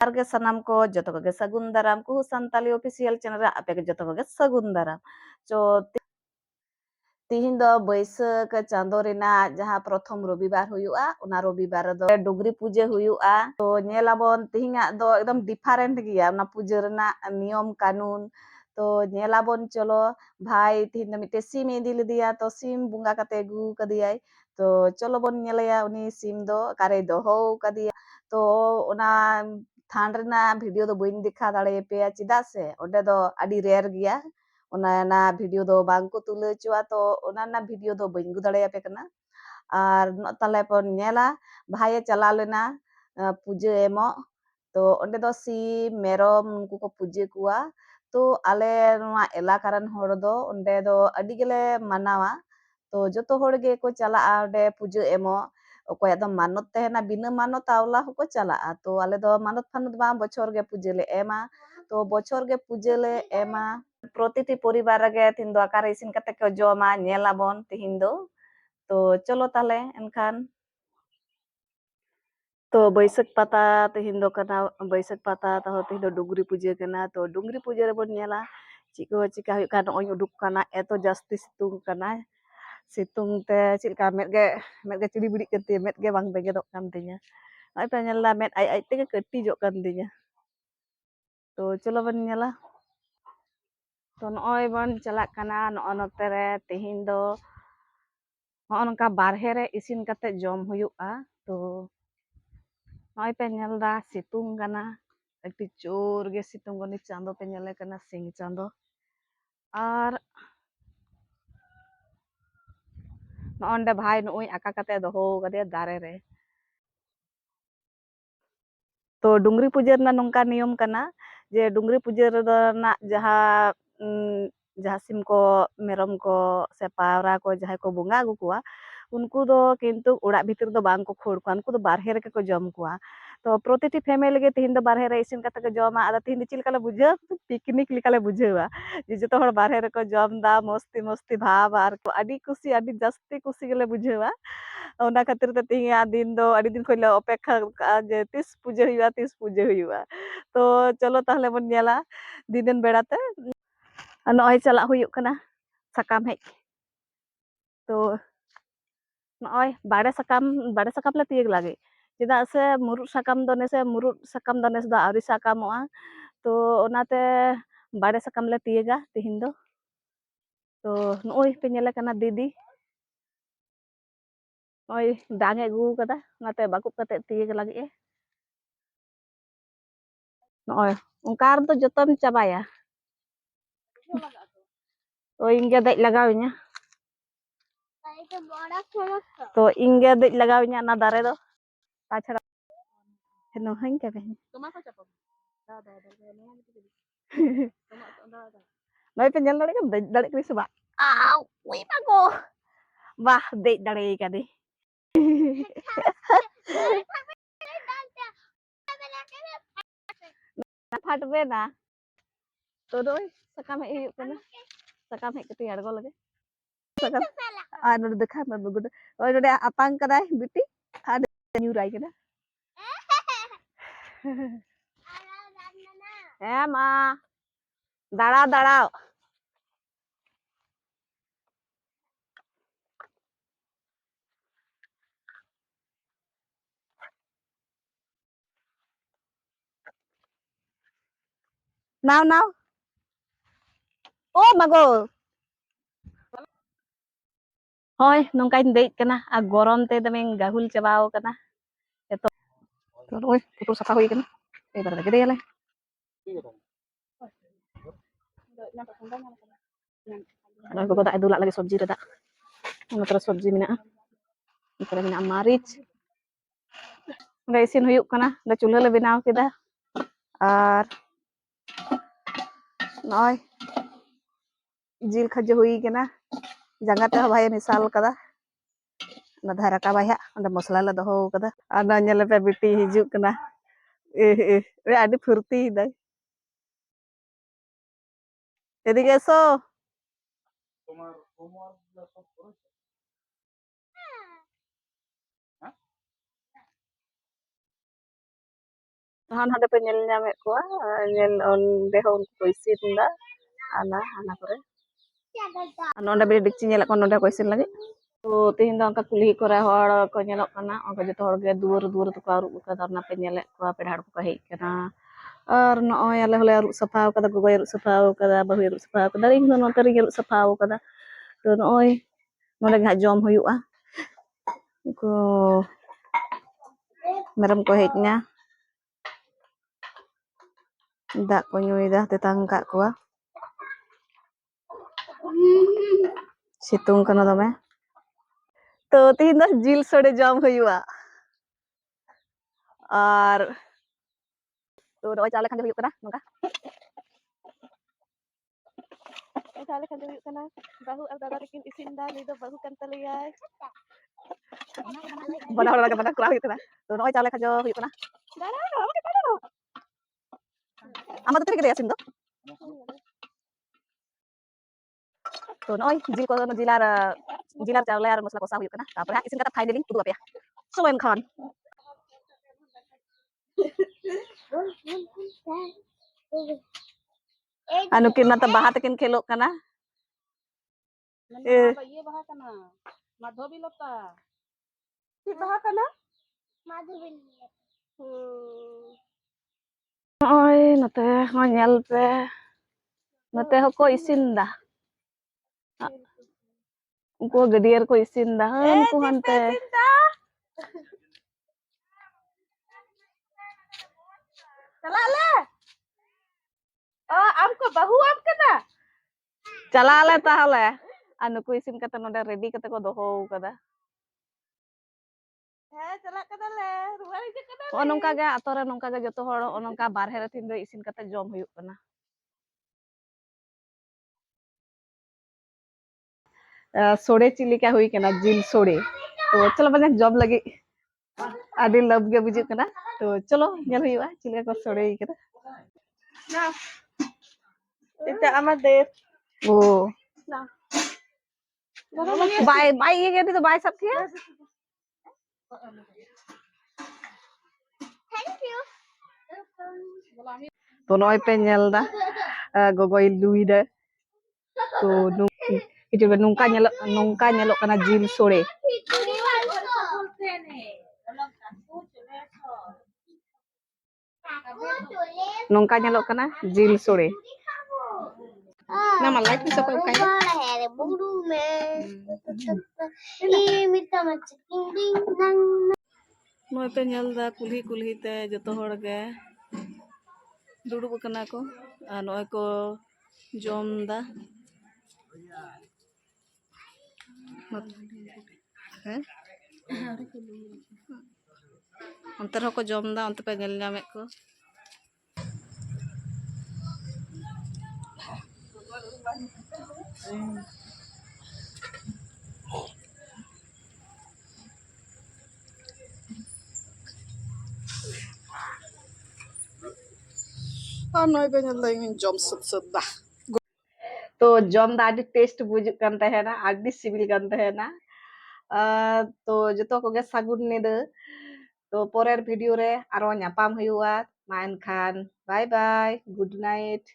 Arga sanam ko jatuh ke segundara, aku husan tali official channel ya, apa ke jatuh ke segundara. Jadi, tihindo biasa ke candori na, jah pertama Robi bar huyua, una Robi bar do, dogri puja huyua. Jadi, nyelabon tihinga do, itu different gitu ya, na puja rena niom kanun. तो nyelabon बन bhai भाई थी न मिते सीम ए दिल दिया तो सीम बुंगा का तेगु का दिया है तो चलो बन नेला या उन्हें सीम दो ᱛᱷᱟᱱ ᱨᱮᱱᱟᱜ ᱵᱷᱤᱰᱤᱭᱳ ᱫᱚ ᱵᱟᱹᱧ ᱫᱮᱠᱷᱟᱣ ᱫᱟᱲᱮᱭᱟᱯᱮᱭᱟ ᱪᱮᱫᱟᱜ ᱥᱮ ᱚᱸᱰᱮ ᱫᱚ ᱟᱹᱰᱤ ᱨᱮᱭᱟᱨ ᱜᱮᱭᱟ ᱚᱱᱟ ᱨᱮᱱᱟᱜ ᱵᱷᱤᱰᱤᱭᱳ ᱫᱚ ᱵᱟᱝᱠᱚ ᱛᱩᱞᱟᱹᱣ ᱦᱚᱪᱚᱣᱟᱜ ᱛᱚ ᱚᱱᱟ ᱨᱮᱱᱟᱜ ᱵᱷᱤᱰᱤᱭᱳ ᱫᱚ ᱵᱟᱹᱧ ᱟᱹᱜᱩ ᱫᱟᱲᱮᱭᱟᱯᱮ ᱠᱟᱱᱟ ᱟᱨ ᱛᱟᱦᱞᱮ ᱵᱚᱱ ᱧᱮᱞᱟ ᱵᱷᱟᱭᱮ ᱪᱟᱞᱟᱣ ᱞᱮᱱᱟ ᱯᱩᱡᱟᱹ ᱮᱢᱚᱜ ᱛᱚ ᱚᱸᱰᱮ ᱫᱚ ᱥᱤᱢ ᱢᱮᱨᱚᱢ ᱩᱱᱠᱩ ᱠᱚ ᱯᱩᱡᱟᱹ ᱠᱚᱣᱟ ᱛᱚ ᱟᱞᱮ ᱱᱚᱣᱟ ᱮᱞᱟᱠᱟ ᱨᱮᱱ ᱦᱚᱲ ᱫᱚ ᱚᱸᱰᱮ ᱫᱚ ᱟᱹᱰᱤ ᱜᱮᱞᱮ ᱢᱟᱱᱟᱣᱟ ᱛᱚ ᱡᱚᱛᱚ ᱦᱚᱲ ᱜᱮᱠᱚ ᱪᱟᱞᱟᱜᱼᱟ ᱚᱸᱰᱮ ᱯᱩᱡᱟᱹ ᱮᱢᱚᱜ ᱚᱠᱚᱭᱟᱜ ᱫᱚ ᱢᱟᱱᱚᱛ ᱛᱟᱦᱮᱱᱟ ᱵᱤᱱᱟᱹ ᱢᱟᱱᱚᱛ ᱟᱣᱞᱟ ᱦᱚᱸᱠᱚ ᱪᱟᱞᱟᱜᱼᱟ ᱛᱚ ᱟᱞᱮ ᱫᱚ ᱢᱟᱱᱚᱛ ᱯᱷᱟᱱᱚᱛ ᱵᱟᱝ ᱵᱚᱪᱷᱚᱨ ᱜᱮ ᱯᱩᱡᱟᱹ ᱞᱮ ᱮᱢᱟ ᱛᱚ ᱵᱚᱪᱷᱚᱨ ᱜᱮ ᱯᱩᱡᱟᱹ ᱞᱮ ᱮᱢᱟ ᱯᱨᱚᱛᱤᱴᱤ ᱯᱚᱨᱤᱵᱟᱨ ᱨᱮᱜᱮ ᱛᱤᱦᱤᱧ ᱫᱚ ᱚᱠᱟᱨᱮ ᱤᱥᱤᱱ ᱠᱟᱛᱮ ᱠᱚ ᱡᱚᱢᱟ ᱧᱮᱞᱟᱵᱚᱱ ᱛᱤᱦᱤᱧ ᱫᱚ ᱛᱚ ᱪᱚᱞᱚ ᱛᱟᱦᱞᱮ ᱮᱱᱠᱷᱟᱱ ᱛᱚ ᱵᱟᱹᱭᱥᱟᱹᱠᱷ ᱯᱟᱛᱟ ᱛᱤᱦᱤᱧ ᱫᱚ ᱠᱟᱱᱟ ᱵᱟᱹᱭᱥᱟᱹᱠᱷ ᱯᱟᱛᱟ ᱛᱟᱦᱚ ᱛᱤᱦᱤᱧ ᱫᱚ ᱰᱩᱝᱨᱤ ᱯᱩᱡᱟᱹ ᱠᱟᱱᱟ ᱛᱚ ᱰᱩᱝᱨᱤ ᱯᱩᱡᱟᱹ ᱨᱮᱵᱚᱱ ᱧᱮᱞᱟ ᱪᱮᱫ ᱠᱚ ᱪᱤᱠᱟ ᱦᱩᱭᱩᱜ ᱠᱟᱱᱟ ᱱᱚᱜᱼᱚᱭ ᱩᱰᱩᱠ ᱠᱟᱱᱟ ᱮᱛᱚ ᱡᱟᱹᱥᱛᱤ ᱥᱤᱛᱩᱝ ᱠᱟᱱᱟ ᱥᱤᱛᱩᱝ ᱛᱮ ᱪᱮᱫ ᱞᱮᱠᱟ ᱢᱮᱫ ᱜᱮ ᱢᱮᱫ ᱜᱮ ᱪᱤᱲᱤ ᱵᱤᱲᱤᱜ ᱠᱟᱱ ᱛᱤᱧᱟᱹ ᱢᱮᱫ ᱜᱮ ᱵᱟᱝ ᱵᱮᱸᱜᱮᱫᱚᱜ ᱠᱟᱱ ᱛᱤᱧᱟᱹ ᱱᱚᱜᱼᱚᱭ ᱯᱮ ᱧᱮᱞ ᱫᱟ ᱢᱮᱫ ᱟᱡ ᱟᱡ ᱛᱮᱜᱮ ᱠᱟᱹᱴᱤᱡᱚᱜ ᱠᱟᱱ ᱛᱤᱧᱟᱹ ᱛᱚ ᱪᱚᱞᱚ ᱵᱚᱱ ᱧᱮᱞᱟ ᱛᱚ ᱱᱚᱜᱼᱚᱭ ᱵᱚᱱ ᱪᱟᱞᱟᱜ ᱠᱟᱱᱟ ᱱᱚᱜᱼᱚ ᱱᱚᱛᱮ ᱨᱮ ᱛᱤᱦᱤᱧ ᱫᱚ ᱱᱚᱜᱼᱚ ᱱᱚᱝᱠᱟ ᱵᱟᱨᱦᱮ ᱨᱮ ᱤᱥᱤᱱ ᱠᱟᱛᱮ ᱡᱚᱢ ᱦᱩᱭᱩᱜᱼᱟ ᱛᱚ ᱱᱚᱜᱼᱚᱭ ᱯᱮ ᱧᱮᱞ ᱫᱟ ᱥᱤᱛᱩᱝ ᱠᱟᱱᱟ ᱟᱹᱰᱤ ᱡᱳᱨ ᱜᱮ ᱥᱤᱛᱩᱝ ᱠᱟᱱᱟ ᱪᱟᱸᱫᱚ ᱯᱮ ᱧᱮᱞᱮ ᱠᱟᱱᱟ ᱥᱤᱧ ᱪᱟᱸᱫᱚ ᱟᱨ ᱵᱷᱟᱭ ᱱᱚᱜᱼᱚᱭ ᱟᱠᱟ ᱠᱟᱛᱮ ᱫᱚᱦᱚ ᱠᱟᱫᱮᱭᱟ ᱫᱟᱨᱮ ᱨᱮ ᱛᱚ ᱰᱩᱝᱨᱤ ᱯᱩᱡᱟᱹ ᱨᱮᱱᱟᱜ ᱱᱚᱝᱠᱟ ᱱᱤᱭᱚᱢ ᱠᱟᱱᱟ ᱡᱮ ᱰᱩᱝᱨᱤ ᱯᱩᱡᱟᱹ ᱨᱮᱱᱟᱜ ᱡᱟᱦᱟᱸ ᱡᱟᱦᱟᱸ ᱥᱤᱢ ᱠᱚ ᱢᱮᱨᱚᱢ ᱠᱚ ᱥᱮ ᱯᱟᱣᱨᱟ ᱠᱚ ᱡᱟᱦᱟᱸᱭ ᱠᱚ ᱵᱚᱸᱜᱟ ᱟᱹᱜᱩ ᱠᱚᱣᱟ ᱩᱱᱠᱩ ᱫᱚ ᱠᱤᱱᱛᱩ ᱚᱲᱟᱜ ᱵᱷᱤᱛᱤᱨ ᱫᱚ ᱵᱟᱝ ᱠᱚ ᱠᱷᱟᱹᱲ ᱠᱚᱣᱟ ᱩᱱᱠᱩ ᱫᱚ ᱵᱟᱨᱦᱮ ᱨᱮᱜᱮ ᱠᱚ ᱡᱚᱢ ᱠᱚᱣᱟ ᱛᱚ ᱯᱨᱚᱛᱤᱴᱤ ᱯᱷᱮᱢᱮᱞᱤ ᱜᱮ ᱛᱤᱦᱤᱧ ᱫᱚ ᱵᱟᱨᱦᱮ ᱨᱮ ᱤᱥᱤᱱ ᱠᱟᱛᱮ ᱠᱚ ᱡᱚᱢᱟ ᱟᱫᱚ ᱛᱤᱦᱤᱧ ᱫᱚ ᱪᱮᱫ ᱞᱮᱠᱟ ᱞᱮ ᱵᱩᱡᱷᱟᱹᱣᱟ ᱯᱤᱠᱱᱤᱠ ᱞᱮᱠᱟᱞᱮ ᱵᱩᱡᱷᱟᱹᱣᱟ ᱡᱮ ᱡᱚᱛᱚ ᱦᱚᱲ ᱵᱟᱨᱦᱮ ᱨᱮᱠᱚ ᱡᱚᱢ ᱫᱟ ᱢᱚᱥᱛᱤ ᱢᱚᱥᱛᱤ ᱵᱷᱟᱵ ᱟᱨ ᱟᱹᱰᱤ ᱠᱩᱥᱤ ᱟᱹᱰᱤ ᱡᱟᱹᱥᱛᱤ ᱠᱩᱥᱤ ᱜᱮᱞᱮ ᱵᱩᱡᱷᱟᱹᱣᱟ ᱚᱱᱟ ᱠᱷᱟᱹᱛᱤᱨ ᱛᱮ ᱛᱮᱦᱤᱧᱟᱜ ᱫᱤᱱ ᱫᱚ ᱟᱹᱰᱤ ᱫᱤᱱ ᱠᱷᱚᱡ ᱞᱮ ᱚᱯᱮᱠᱠᱷᱟ ᱠᱟᱜᱼᱟ ᱡᱮ ᱛᱤᱥ ᱯᱩᱡᱟᱹ ᱦᱩᱭᱩᱜᱼᱟ ᱛᱤᱥ ᱯᱩᱡᱟᱹ ᱦᱩᱭᱩᱜᱼᱟ ᱛᱚ ᱪᱚᱞᱚ ᱛᱟᱦᱞᱮ ᱵᱚᱱ ᱧᱮᱞᱟ ᱫᱤᱱᱟᱹᱱ ᱵᱮᱲᱟᱛᱮ ᱱᱚᱜᱼᱚᱭ ᱪᱟᱞᱟᱜ ᱦᱩᱭᱩᱜ ᱠᱟᱱᱟ ᱥᱟᱠᱟᱢ ᱦᱮᱡ ᱛᱚ ᱱᱚᱜᱼᱚᱭ ᱵᱟᱲᱮ ᱥᱟᱠᱟᱢ ᱵᱟᱲᱮ ᱥᱟᱠᱟᱢ ᱞᱮ ᱛᱤᱭᱟᱹᱜ ᱞᱟᱹᱜᱤᱫ ᱪᱮᱫᱟᱜ ᱥᱮ ᱢᱩᱨᱩᱫ ᱥᱟᱠᱟᱢ ᱫᱚ ᱱᱮᱥᱮ ᱢᱩᱨᱩᱫ ᱥᱟᱠᱟᱢ ᱫᱚ ᱱᱮᱥ ᱫᱚ ᱟᱹᱣᱨᱤ ᱥᱟᱠᱟᱢᱚᱜᱼᱟ ᱛᱚ ᱚᱱᱟᱛᱮ ᱵᱟᱲᱮ ᱥᱟᱠᱟᱢ ᱞᱮ ᱛᱤᱭᱟᱹᱜᱟ ᱛᱤᱦᱤᱧ ᱫᱚ ᱛᱚ ᱱᱚᱜᱼᱚᱭ ᱯᱮ ᱧᱮᱞᱮ ᱠᱟᱱᱟ ᱫᱤᱫᱤ ᱱᱚᱜᱼᱚᱭ ᱰᱟᱝ ᱮ ᱟᱹᱜᱩ ᱠᱟᱫᱟ ᱚᱱᱟᱛᱮ ᱵᱟᱠᱩᱵ ᱠᱟᱛᱮᱜ ᱛᱤᱭᱟᱹᱜ ᱞᱟᱹᱜᱤᱫ ᱮ ᱱᱚᱜᱼᱚᱭ ᱚᱱᱠᱟ ᱨᱮᱫᱚ ᱡᱚᱛᱚᱢ ᱪᱟᱵᱟᱭᱟ ᱛᱚ ᱤᱧ ᱜᱮ ᱫᱮᱡ ᱞᱟᱜᱟᱣᱤᱧᱟᱹ ᱛᱚ ᱤᱧ ᱜᱮ ᱫᱮᱡ ᱞᱟᱜᱟᱣᱤᱧᱟᱹ ᱚᱱᱟ ᱫᱟᱨᱮ ᱫᱚ ᱛᱟᱪᱷᱟᱲᱟ ᱱᱚᱦᱚᱧ ᱠᱟᱹᱢᱤ ᱱᱚᱜᱼᱚᱭ ᱯᱮ ᱧᱮᱞ ᱫᱟᱲᱮᱭᱟᱜ ᱠᱟᱱᱟ ᱫᱮᱡ ᱫᱟᱲᱮᱭᱟᱜ ᱠᱟᱹᱱᱟᱹᱧ ᱥᱮ ᱵᱟᱝ ᱟᱣ ᱩᱭ ᱢᱟᱜᱳ ᱵᱟᱦ ᱫᱮᱡ ᱫᱟᱲᱮ ᱠᱟᱫᱟᱹᱧ ᱯᱷᱟᱴᱵᱮᱱᱟ ᱛᱚ ᱱᱚᱜᱼᱚᱭ ᱥᱟᱠᱟᱢ ᱦᱮᱡ ᱦᱩᱭᱩᱜ ᱠᱟᱱᱟ ᱥᱟᱠᱟᱢ ᱦᱮᱡ ᱠᱟᱛᱮ ᱟᱬᱜᱚ ᱥᱟᱠᱟᱢ ᱟᱨ ᱱᱚᱰᱮ ᱫᱮᱠᱷᱟ ᱢᱮ ᱵᱟᱹᱜᱩ ᱳᱭ ᱱᱚᱰᱮ ᱟᱛᱟᱝ ᱠᱟᱫᱟᱭ ᱵᱤᱴᱤ ᱟᱨ ᱧᱩᱨᱟᱭ ᱠᱟᱱᱟ ᱦᱮᱸ ᱢᱟ ᱫᱟᱬᱟ ᱫᱟᱬᱟᱣ nào nào ô mà cô Hoi, nung kain date ka na agoron te dami ang gahul chabao ka na eto oy putu sa kahoy ka na eh para gede yala Ano ko ta edulak lagi sobji tak. Ano terus sobji mina ah. Ito lagi na marit. Raisin huyuk ka na. Da chula lebi kita. Ar. Noy. Jil khaja hui ka ᱡᱟᱸᱜᱟ ᱛᱮᱦᱚᱸ ᱵᱷᱟᱭᱮ ᱢᱮᱥᱟᱞ ᱠᱟᱫᱟ ᱚᱱᱟ ᱫᱚ ᱨᱟᱠᱟᱵᱟᱭ ᱦᱟᱸᱜ ᱚᱸᱰᱮ ᱢᱚᱥᱞᱟ ᱞᱮ ᱫᱚᱦᱚ ᱠᱟᱫᱟ ᱟᱨ ᱱᱚᱣᱟ ᱧᱮᱞᱮᱯᱮ ᱵᱤᱴᱤ ᱦᱤᱡᱩᱜ ᱠᱟᱱᱟ ᱮ ᱮ ᱟᱹᱰᱤ ᱯᱷᱩᱨᱛᱤ ᱫᱟᱭ এদিকে এসো ᱦᱟᱱ ᱦᱟᱸᱰᱮ ᱯᱮ ᱧᱮᱞ ᱧᱟᱢᱮᱫ ᱠᱚᱣᱟ ᱟᱨ ᱧᱮᱞ ᱚᱸᱰᱮ ᱦᱚᱸ ᱩᱱᱠᱩ ᱠᱚ ᱤᱥᱤᱱᱫᱟ ᱦᱟᱱᱟ ᱦᱟᱱᱟ ᱠᱚᱨᱮ ᱟᱨ ᱱᱚᱰᱮ ᱵᱮ ᱰᱮᱠᱪᱤ ᱧᱮᱞᱮᱫ ᱠᱚᱣᱟ ᱱᱚᱰᱮ ᱠᱚ ᱤᱥᱤᱱ ᱞᱟᱹᱜᱤᱫ ᱛᱚ ᱛᱮᱦᱮᱧ ᱫᱚ ᱚᱱᱠᱟ ᱠᱩᱞᱦᱤ ᱠᱚᱨᱮ ᱦᱚᱲ ᱠᱚ ᱧᱮᱞᱚᱜ ᱠᱟᱱᱟ ᱚᱱᱠᱟ ᱡᱚᱛᱚ ᱦᱚᱲ ᱜᱮ ᱫᱩᱣᱟᱹᱨ ᱫᱩᱣᱟᱹᱨ ᱛᱮᱠᱚ ᱟᱹᱨᱩᱵ ᱟᱠᱟᱫᱟ ᱚᱱᱟ ᱯᱮ ᱧᱮᱞᱮᱫ ᱠᱚᱣᱟ ᱯᱮᱲᱟ ᱦᱚᱲ ᱠᱚᱠᱚ ᱦᱮᱡ ᱟᱠᱟᱱᱟ ᱟᱨ ᱱᱚᱜᱼᱚᱭ ᱟᱞᱮ ᱦᱚᱸᱞᱮ ᱟᱹᱨᱩᱵ ᱥᱟᱯᱷᱟ ᱟᱠᱟᱫᱟ ᱜᱚᱜᱚᱭ ᱟᱹᱨᱩᱵ ᱥᱟᱯᱷᱟ ᱟᱠᱟᱫᱟ ᱵᱟᱹᱦᱩᱭ ᱟᱹᱨᱩᱵ ᱥᱟᱯᱷᱟ ᱟᱠᱟᱫᱟ ᱤᱧ ᱫᱚ ᱱᱚᱛᱮ ᱨᱮᱜᱮ ᱟᱹᱨᱩᱵ ᱥᱟᱯᱷᱟ ᱟᱠᱟᱫᱟ ᱛᱚ ᱱᱚᱜᱼᱚᱭ ᱱᱚᱰᱮ ᱜᱮ ᱦᱟᱸᱜ ᱡᱚᱢ ᱦᱩᱭᱩᱜᱼᱟ ᱩᱱᱠᱩ ᱢᱮᱨᱚᱢ ᱠᱚ ᱦᱮᱡ ᱮᱱᱟ ᱫᱟᱜ ᱠᱚ ᱧᱩᱭᱮᱫᱟ ᱛᱮᱛᱟᱝ ᱟᱠᱟᱫ ᱠᱚᱣᱟ ᱥᱤᱛᱩᱝ ᱠᱟᱱᱟ ᱫᱚᱢᱮ ᱛᱚ ᱛᱤᱦᱤᱧ ᱫᱚ ᱡᱤᱞ ᱥᱚᱲᱮ ᱡᱚᱢ ᱦᱩᱭᱩᱜᱼᱟ ᱟᱨ ᱛᱚ ᱱᱚᱜᱼᱚᱭ ᱪᱟᱣᱞᱮ ᱠᱷᱟᱸᱡᱚ ᱦᱩᱭᱩᱜ ᱠᱟᱱᱟ ᱱᱚᱝᱠᱟ ᱱᱚᱜᱼᱚᱭ ᱪᱟᱣᱞᱮ ᱠᱷᱟᱸᱡᱚ ᱦᱩᱭᱩᱜ ᱠᱟᱱᱟ ᱵᱟᱹᱦᱩ ᱟᱨ ᱫᱟᱫᱟ ᱛᱟᱹᱠᱤᱱ ᱤᱥᱤᱱᱫᱟ ᱱᱩᱭ ᱫᱚ ᱵᱟᱹᱦᱩ ᱠᱟᱱ ᱛᱟᱞᱮᱭᱟᱭ ᱵᱟᱱᱟ ᱦᱚᱲ ᱞᱟᱜᱮ ᱵᱟᱱᱟ ᱠᱚᱨᱟᱣ ᱦᱩᱭᱩᱜ ᱠᱟᱱᱟ ᱛᱚ ᱱᱚᱜᱼᱚᱭ ᱪᱟᱣᱞᱮ ᱠᱷᱟᱸᱡᱚ ᱦᱩᱭᱩᱜ ᱠᱟᱱᱟ ᱟᱢ ᱫᱚ ᱛᱤᱨᱮ ᱠᱮᱫᱮᱭᱟ ᱥᱤᱢ ᱫᱚ So noy jil ko no jilar jilar chawla ar masla kosa huyuk na. Tapos ha isin kata finally tudu apa ya. So em khan. Ano kin na ta bahat kin khelo kana? Eh. Ye bahat kana. Madhobi lota. Ti bahat kana? Madhobi lota. Oi, ᱨᱮᱠᱚ ᱤᱥᱤᱱ ᱫᱟ ᱩᱱᱠᱩ ᱦᱟᱱᱛᱮ ᱪᱟᱞᱟᱜ ᱟᱞᱮ ᱚ ᱟᱢ ᱠᱚ ᱵᱟᱹᱦᱩᱣᱟᱢ ᱠᱟᱱᱟ ᱪᱟᱞᱟᱜ ᱟᱞᱮ ᱛᱟᱦᱚᱞᱮ ᱟᱨ ᱱᱩᱠᱩ ᱤᱥᱤᱱ ᱠᱟᱛᱮ ᱱᱚᱰᱮ ᱨᱮᱰᱤ ᱠᱟᱛᱮ ᱠᱚ ᱫᱚᱦᱚ ᱠᱟᱫᱟ ᱦᱮᱸ ᱪᱟᱞᱟᱜ ᱠᱟᱱᱟᱞᱮ ᱨᱩᱣᱟᱹᱲ ᱦᱤᱡᱩᱜ ᱠᱟᱱᱟ ᱱᱚᱜᱼᱚ ᱱᱚᱝᱠᱟ ᱜᱮ ᱟᱛᱳ ᱨᱮ ᱱᱚᱝᱠᱟ ᱜᱮ ᱡᱚᱛᱚ ᱦᱚᱲ ᱱᱚᱜᱼᱚ ᱱᱚᱝᱠᱟ ᱵᱟᱨᱦᱮ ᱨᱮ ᱛᱤᱦᱤᱧ ᱫᱚ ᱤᱥᱤᱱ ᱠᱟᱛᱮ ᱡᱚᱢ ᱦᱩᱭᱩᱜ ᱠᱟᱱᱟ ᱥᱚᱲᱮ ᱪᱮᱫ ᱞᱮᱠᱟ ᱦᱩᱭ ᱠᱟᱱᱟ ᱡᱤᱞ ᱥᱚᱲᱮ ᱛᱚ ᱪᱚᱞᱚ ᱢᱟᱱᱮ ᱡᱚᱢ ᱞᱟᱹᱜᱤᱫ ᱟᱹᱰᱤ ᱞᱟᱵᱷ ᱜᱮ ᱵᱩᱡᱩᱜ ᱠᱟᱱᱟ ᱛᱚ ᱪᱚᱞᱚ ᱧᱮᱞ ᱦᱩᱭᱩᱜᱼᱟ ᱪᱮᱫ ᱞᱮᱠᱟ ᱠᱚ ᱥᱚᱲᱮ ᱠᱟᱫᱟ না এটা আমাদের ও বাই বাই ইয়ে গেলি তো বাই সব খেয়ে তো নয় pe nyel da gogoy lui da to itu nungka nyelok nungka nyelok kana jil sore nongka nyelok kana jil sore nama like bisa kau kayak ᱱᱚᱜᱼᱚᱭ ᱯᱮ ᱧᱮᱞ ᱫᱟ ᱠᱩᱞᱦᱤ ᱠᱩᱞᱦᱤ ᱛᱮ ᱡᱚᱛᱚ ᱦᱚᱲ ᱜᱮ ᱫᱩᱲᱩᱵ ᱟᱠᱟᱱᱟ ᱠᱚ ᱟᱨ ᱱᱚᱜᱼᱚᱭ ᱠᱚ ᱡᱚᱢ ᱫᱟ ᱦᱮᱸ ᱚᱱᱛᱮ ᱨᱮᱦᱚᱸ ᱠᱚ ᱡᱚᱢ ᱫᱟ ᱚᱱᱛᱮ ᱯᱮ ᱧᱮᱞ ᱧᱟᱢᱮᱫ ᱠᱚ ᱟᱨ ᱱᱚᱜᱼᱚᱭ ᱯᱮ ᱧᱮᱞ ᱫᱟ ᱤᱧ ᱡᱚᱢ ᱥᱟᱹᱛ ᱥᱟᱹᱛ ᱫᱟ ᱛᱚ ᱡᱚᱢ ᱫᱚ ᱟᱹᱰᱤ ᱴᱮᱥᱴ ᱵᱩᱡᱩᱜ ᱠᱟᱱ ᱛᱟᱦᱮᱱᱟ ᱟᱹᱰᱤ ᱥᱤᱵᱤᱞ ᱠᱟᱱ ᱛᱟᱦᱮᱱᱟ ᱟᱨ ᱛᱚ ᱡᱚᱛᱚ ᱠᱚᱜᱮ ᱥᱟᱹᱜᱩᱱ ᱧᱤᱫᱟᱹ ᱛᱚ ᱯᱚᱨᱮᱨ ᱵᱷᱤᱰᱤᱭᱳ ᱨᱮ ᱟᱨᱚ ᱧᱟᱯᱟᱢ ᱦᱩᱭᱩᱜᱼᱟ ᱢᱟ ᱮᱱᱠᱷᱟᱱ ᱵᱟᱭ ᱵᱟᱭ ᱜᱩᱰ ᱱᱟᱭᱤᱴ